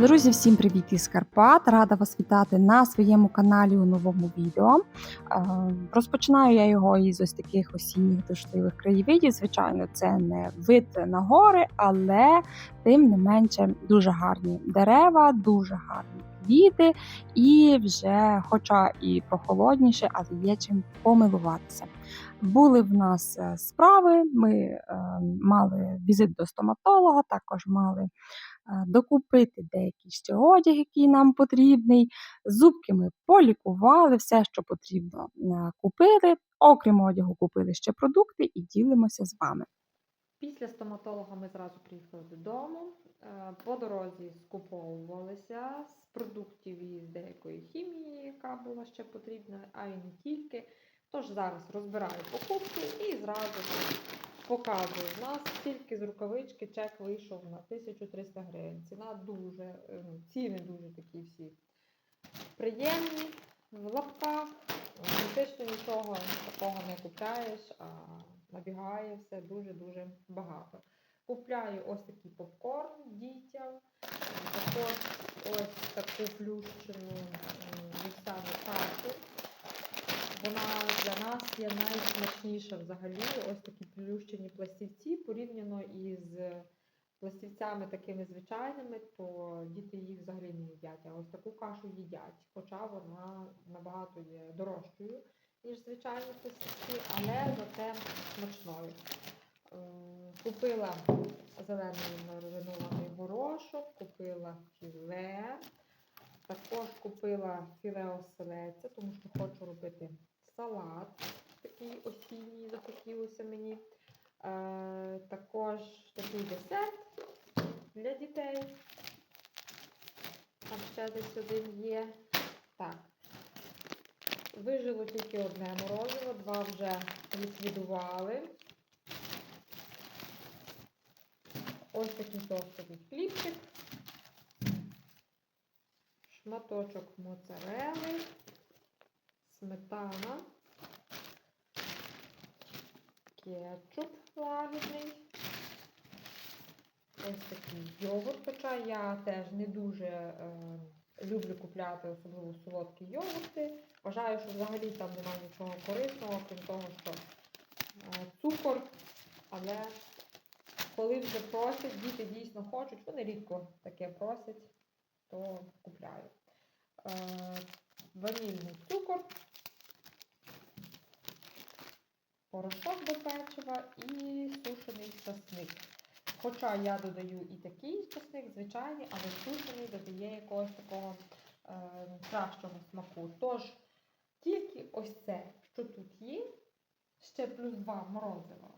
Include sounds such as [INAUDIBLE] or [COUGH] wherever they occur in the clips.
Друзі, всім привіт із Карпат! Рада вас вітати на своєму каналі у новому відео. Е, Розпочинаю я його із ось таких осінніх дощливих краєвидів. Звичайно, це не вид на гори, але тим не менше дуже гарні дерева, дуже гарні квіти, і вже, хоча і прохолодніше, але є чим помилуватися. Були в нас е, справи. Ми е, мали візит до стоматолога, також мали докупити деякий ще одяг, який нам потрібний. Зубки ми полікували, все, що потрібно, купили. Окрім одягу, купили ще продукти і ділимося з вами. Після стоматолога ми зразу приїхали додому. Е, По дорозі скуповувалися з продуктів і з деякої хімії, яка була ще потрібна, а й не тільки. Тож зараз розбираю покупки і зразу показую. У нас тільки з рукавички чек вийшов на 1300 гривень. Ціна дуже, е, ну, ціни дуже такі всі приємні. В лапках фактично нічого такого не купляєш, а набігає все дуже-дуже багато. Купляю ось такий попкорн дітям, також ось таку плющену вівсяну кашу. Вона для нас є найсмачніша взагалі. Ось такі плющені пластівці порівняно із пластівцями такими звичайними, то діти їх взагалі не їдять. А ось таку кашу їдять, хоча вона набагато є дорожчою, ніж звичайні пластівці, але зате смачною. Ем, Купила зелений маринований горошок, купила філе, також купила філе оселедця, тому що хочу салат такий осінній, захотілося мені. Е, також такий десерт для дітей. Там ще десь один є. Так. Вижило тільки одне морозиво, два вже ліквідували. Ось такий тостовий хлібчик. Шматочок моцарели, сметана, кетчуп лагідний. Ось такий йогурт, хоча я теж не дуже е, люблю купляти особливо солодкі йогурти. Вважаю, що взагалі там немає нічого корисного, крім того, що е, цукор, але коли вже просять, діти дійсно хочуть, вони рідко таке просять, то купляю. Е, ванільний цукор, порошок до печива і сушений часник. Хоча я додаю і такий часник, звичайний, але сушений додає якогось такого е, кращого смаку. Тож, тільки ось це, що тут є, ще плюс два морозива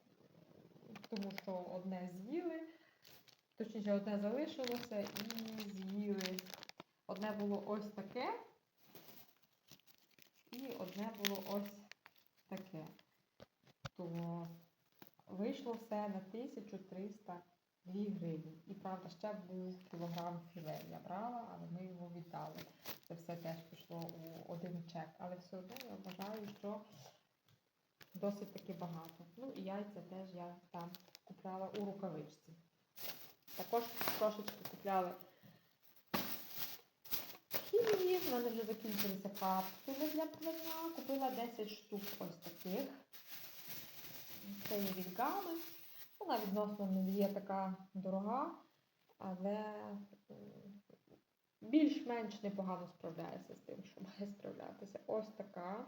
тому що одне з'їли, точніше, одне залишилося і з'їли. Одне було ось таке, і одне було ось таке. То вийшло все на 1302 гривні. І правда, ще був кілограм філе. Я брала, але ми його віддали. Це все теж пішло у один чек. Але все одно я вважаю, що досить таки багато. Ну і яйця теж я там купляла у рукавичці. Також трошечки купляли в мене вже закінчилися капсули для прання. Купила 10 штук ось таких. Це є від гами. Вона відносно не є така дорога, але більш-менш непогано справляється з тим, що [LAUGHS] має справлятися. Ось така.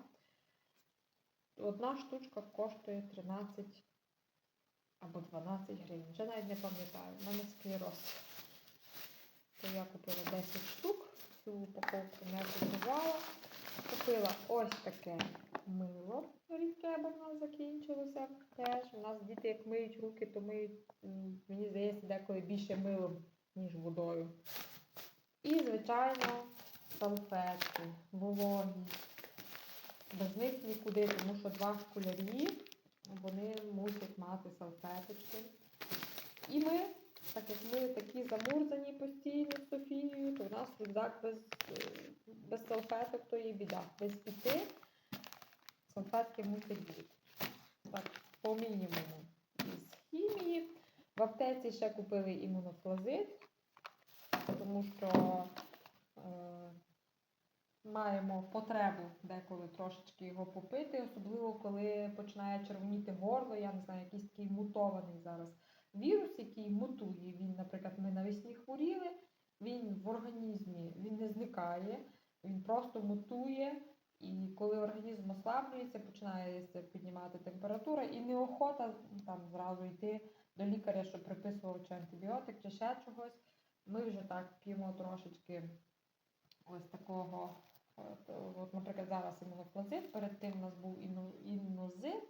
Одна штучка коштує 13 або 12 гривень. Вже навіть не пам'ятаю. У мене склероз. То я купила 10 штук, цю упаковку не купувала. Купила ось таке мило рідке, бо в нас закінчилося теж. У нас діти, як миють руки, то миють, мені здається, деколи більше милом, ніж водою. І, звичайно, салфетки, вологі. Без них нікуди, тому що два школярі, вони мусять мати салфеточки. І ми, так як ми такі замурзані постійно з Софією, то в нас рюкзак без, е, без салфеток, то є біда. Без піти салфетки мусять бути. Так, по мінімуму із хімії. В аптеці ще купили імунофлазит. тому що е, маємо потребу деколи трошечки його попити, особливо коли починає червоніти горло, я не знаю, якийсь такий мутований зараз вірус, який мутує. Він, наприклад, ми навесні хворіли, він в організмі він не зникає, він просто мутує. І коли організм ослаблюється, починає піднімати температура і неохота там зразу йти до лікаря, щоб приписував чи антибіотик, чи ще чогось. Ми вже так п'ємо трошечки ось такого. От, от, наприклад, зараз імунофлазит, перед тим у нас був іннозит,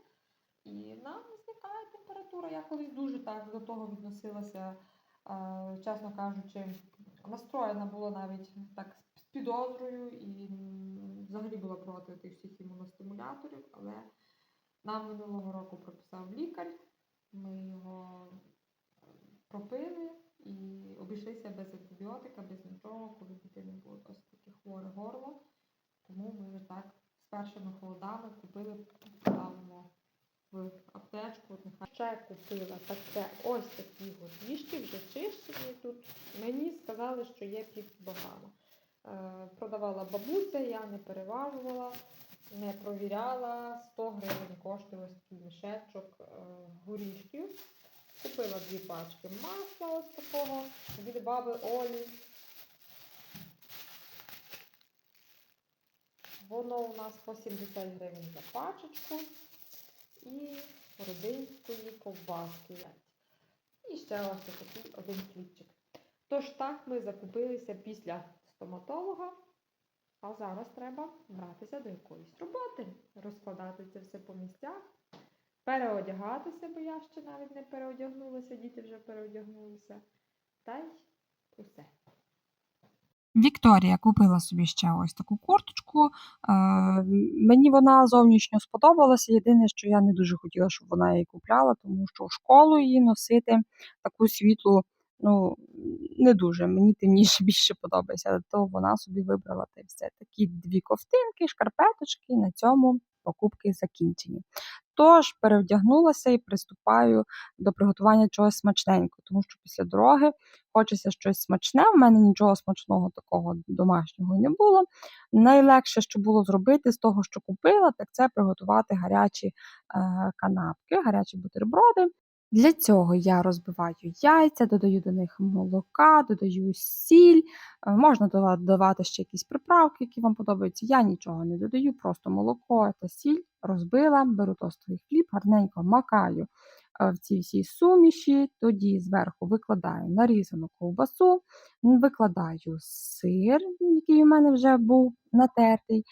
і нам зникає температура. Я колись дуже так до того відносилася, чесно кажучи, настроєна була навіть так з підозрою і взагалі була проти тих всіх імуностимуляторів, але нам минулого року прописав лікар, ми його пропили і обійшлися без антибіотика, без нічого, коли в дитини було досить таке хворе горло. Тому ми вже так з першими холодами купили, ставимо аптечку. Ще купила. Так це ось такі от вішки, вже чищені тут. Мені сказали, що є під богами. Е, продавала бабуся, я не переважувала, не провіряла. 100 гривень коштує ось такий мішечок е, горішків. Купила дві пачки масла ось такого від баби Олі. Воно у нас по 70 гривень за пачечку. І родинської ковбаски. І ще ось такий один хлібчик. Тож так ми закупилися після стоматолога. А зараз треба братися до якоїсь роботи, розкладати це все по місцях, переодягатися, бо я ще навіть не переодягнулася, діти вже переодягнулися. Та й усе. Вікторія купила собі ще ось таку курточку. Е, мені вона зовнішньо сподобалася. Єдине, що я не дуже хотіла, щоб вона її купляла, тому що в школу її носити таку світлу, ну не дуже. Мені темніше [LAUGHS] більше подобається. То вона собі вибрала те все. Такі дві ковтинки, шкарпеточки. і На цьому покупки закінчені. Тож перевдягнулася і приступаю до приготування чогось смачненького, тому що після дороги хочеться щось смачне. У мене нічого смачного такого домашнього не було. Найлегше, що було зробити з того, що купила, так це приготувати гарячі е, канапки, гарячі бутерброди. Для цього я розбиваю яйця, додаю до них молока, додаю сіль. Е, Можна дода- додавати ще якісь приправки, які вам подобаються. Я нічого не додаю, просто молоко та сіль розбила, беру тостовий хліб, гарненько макаю е, в цій всій суміші, тоді зверху викладаю нарізану ковбасу, викладаю сир, який у мене вже був натертий.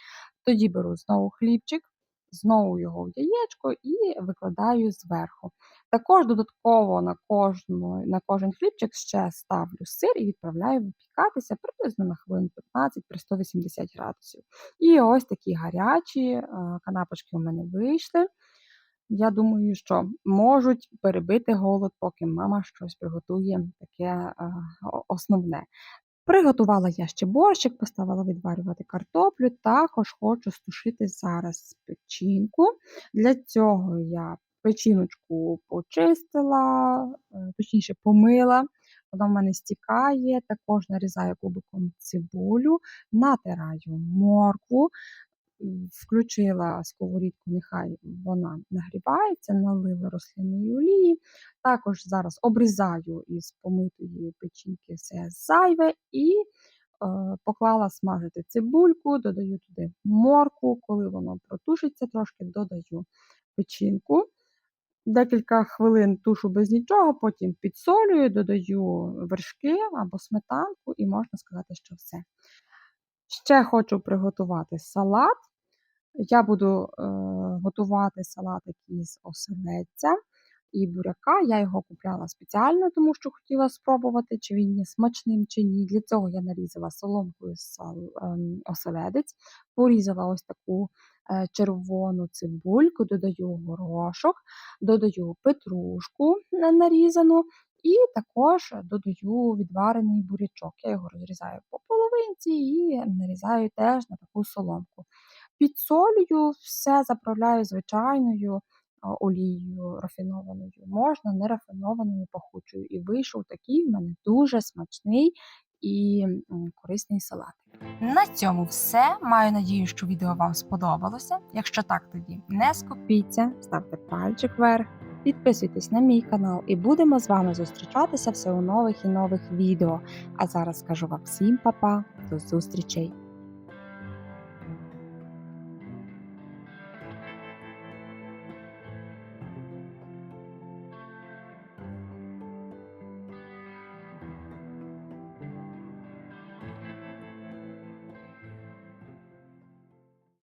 Тоді беру знову хлібчик, знову його в яєчко і викладаю зверху. Також додатково на, кожну, на кожен хлібчик ще ставлю сир і відправляю випікатися приблизно на хвилин 15 при 180 градусів. І ось такі гарячі е, канапочки у мене вийшли. Я думаю, що можуть перебити голод, поки мама щось приготує таке е, основне. Приготувала я ще борщик, поставила відварювати картоплю. Також хочу стушити зараз печінку. Для цього я печіночку почистила, е, точніше помила. Вона в мене стікає. Також нарізаю кубиком цибулю, натираю моркву, включила сковорідку, нехай вона нагрівається, налила рослинної олії. Також зараз обрізаю із помитої печінки все зайве і е, поклала смажити цибульку, додаю туди моркву, коли воно протушиться трошки, додаю печінку. Декілька хвилин тушу без нічого, потім підсолюю, додаю вершки або сметанку, і можна сказати, що все. Ще хочу приготувати салат. Я буду е, готувати салатик із оселедця і буряка. Я його купляла спеціально, тому що хотіла спробувати, чи він є смачним чи ні. Для цього я нарізала соломкою ем, оселедець, порізала ось таку е, червону цибульку, додаю горошок, додаю петрушку нарізану. І також додаю відварений бурячок. Я його розрізаю по половинці і нарізаю теж на таку соломку. Підсолюю, все заправляю звичайною олією рафінованою. Можна нерафінованою пахучою. І вийшов такий в мене дуже смачний і корисний салат. На цьому все. Маю надію, що відео вам сподобалося. Якщо так, тоді не скупіться, ставте пальчик вверх, підписуйтесь на мій канал і будемо з вами зустрічатися все у нових і нових відео. А зараз скажу вам всім па-па, до зустрічей!